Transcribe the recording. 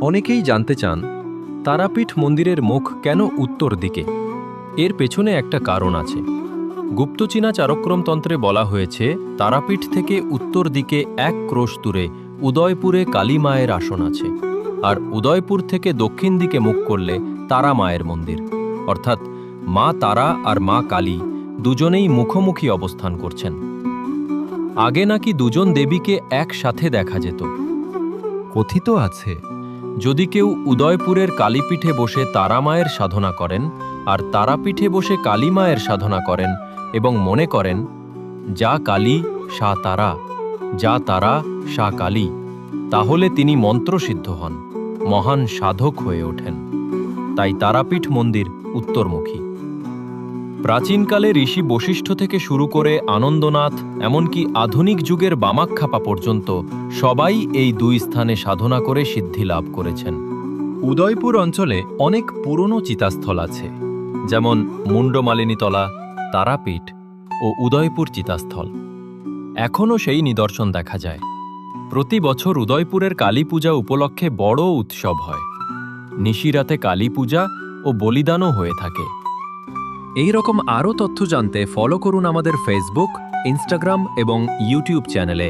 অনেকেই জানতে চান, তারাপীঠ মন্দিরের মুখ কেন উত্তর দিকে? এর পেছনে একটা কারণ আছে। গুপ্তচীনা চারক্রমতন্ত্রে বলা হয়েছে, তারাপীঠ থেকে উত্তর দিকে এক ক্রোশ দূরে উদয়পুরে কালী মায়ের আসন আছে, আর উদয়পুর থেকে দক্ষিণ দিকে মুখ করলে তারা মায়ের মন্দির। অর্থাৎ মা তারা আর মা কালী দুজনেই মুখোমুখি অবস্থান করছেন। আগে নাকি দুজন দেবীকে একসাথে দেখা যেত। কথিত আছে যদি কেউ উদয়পুরের কালীপীঠে বসে তারা মায়ের সাধনা করেন, আর তারাপীঠে বসে কালী মায়ের সাধনা করেন এবং মনে করেন, যা কালী, সা তারা, যা তারা, সা কালী, তাহলে তিনি মন্ত্রসিদ্ধ হন, মহান সাধক হয়ে ওঠেন। তাই তারাপীঠ মন্দির উত্তরমুখী। প্রাচীনকালে ঋষি বশিষ্ঠ থেকে শুরু করে আনন্দনাথ, এমনকি আধুনিক যুগের বামাক্ষাপা পর্যন্ত সবাই এই দুই স্থানে সাধনা করে সিদ্ধি লাভ করেছেন। উদয়পুর অঞ্চলে অনেক পুরনো চিতাস্থল আছে, যেমন মুন্ডমালিনীতলা, তারাপীঠ ও উদয়পুর চিতাস্থল। এখনও সেই নিদর্শন দেখা যায়। প্রতি বছর উদয়পুরের কালী পূজা উপলক্ষে বড় উৎসব হয়। নিশিরাতে কালী পূজা ও বলিদানও হয়ে থাকে। এই রকম আরও তথ্য জানতে ফলো করুন আমাদের ফেসবুক ইনস্টাগ্রাম এবং ইউটিউব চ্যানেলে